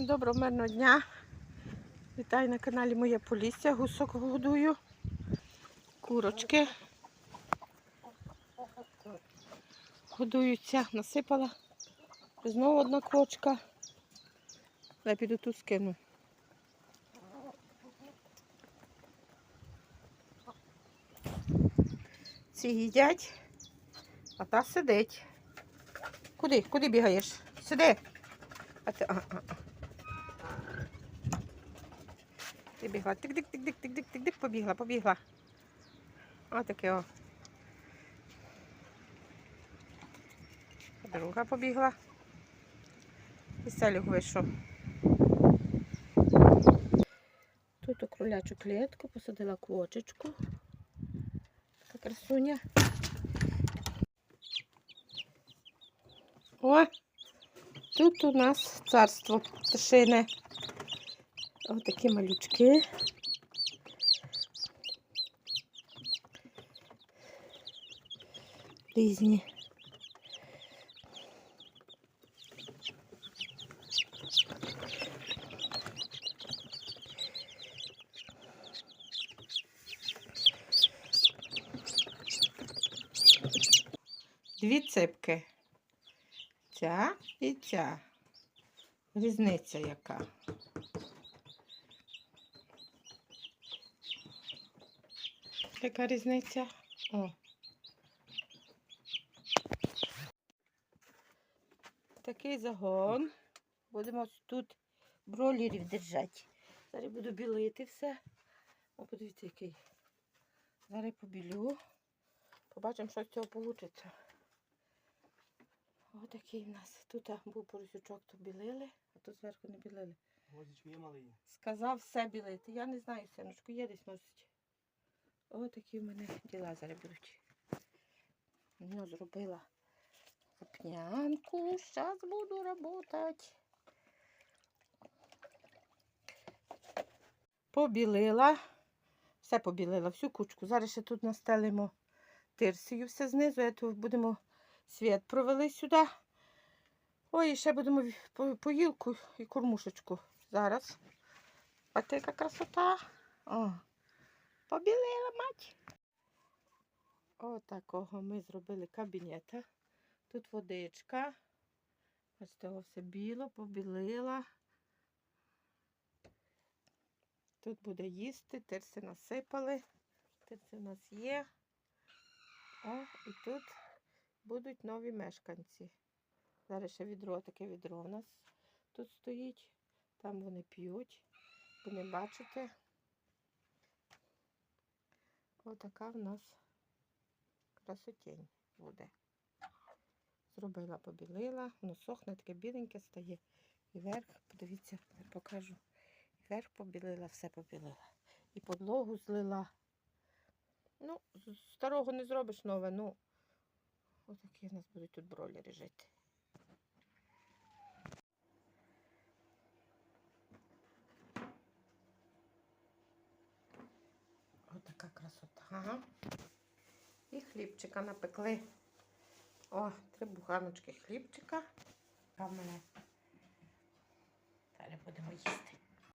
Доброго мирного дня. Вітаю на каналі Моє Полісся. Гусок годую. Курочки. Годуються, насипала. Знову одна квочка. Я піду тут скину. Ці їдять, а та сидить. Куди? Куди бігаєш? Сиди. А ти. Ага, ага. Ти бігла. Тик-тик-тик-тик-тик-тик-тик, побігла, побігла. Отаке о. Друга побігла. І селюг вийшов. Тут у кролячу клітку посадила квочечку. Така красуня. О! Тут у нас царство пташине. Ось такі малючки. Різні. Дві ципки. Ця і ця. Різниця яка. Яка різниця? О. Такий загон. Будемо тут бройлерів держати. Зараз буду білити все. О, подивіться, який. Зараз побілю. Побачимо, що з цього вийде. Отакий в нас. Тут був поросючок, то білили, а тут зверху не білили. Сказав все білити. Я не знаю, синочку, є десь носить. Отакі в мене діла зараз беруть. Ну, зробила запнянку. Зараз буду працювати. Побілила. Все побілила, всю кучку. Зараз ще тут настелимо тирсію все знизу. а то будемо світ провели сюди. Ой, і ще будемо по- поїлку і кормушечку. Зараз. А ти яка красота. О, побілила мать. Отакого ми зробили кабінета. Тут водичка. Ось того все біло, побілила. Тут буде їсти, тирси насипали. Тирси у нас є. О, і тут будуть нові мешканці. Зараз ще відро, таке відро у нас тут стоїть. Там вони п'ють. Ви не бачите. Отака в нас красотень буде. Зробила, побілила, воно сохне, таке біленьке стає. І верх, подивіться, покажу. І верх побілила, все побілила. І подлогу злила. Ну, старого не зробиш нове, ну отакі в нас будуть тут бройлери жити. Отака красота. І хлібчика напекли. О, три буханочки хлібчика. А мене. Далі будемо їсти.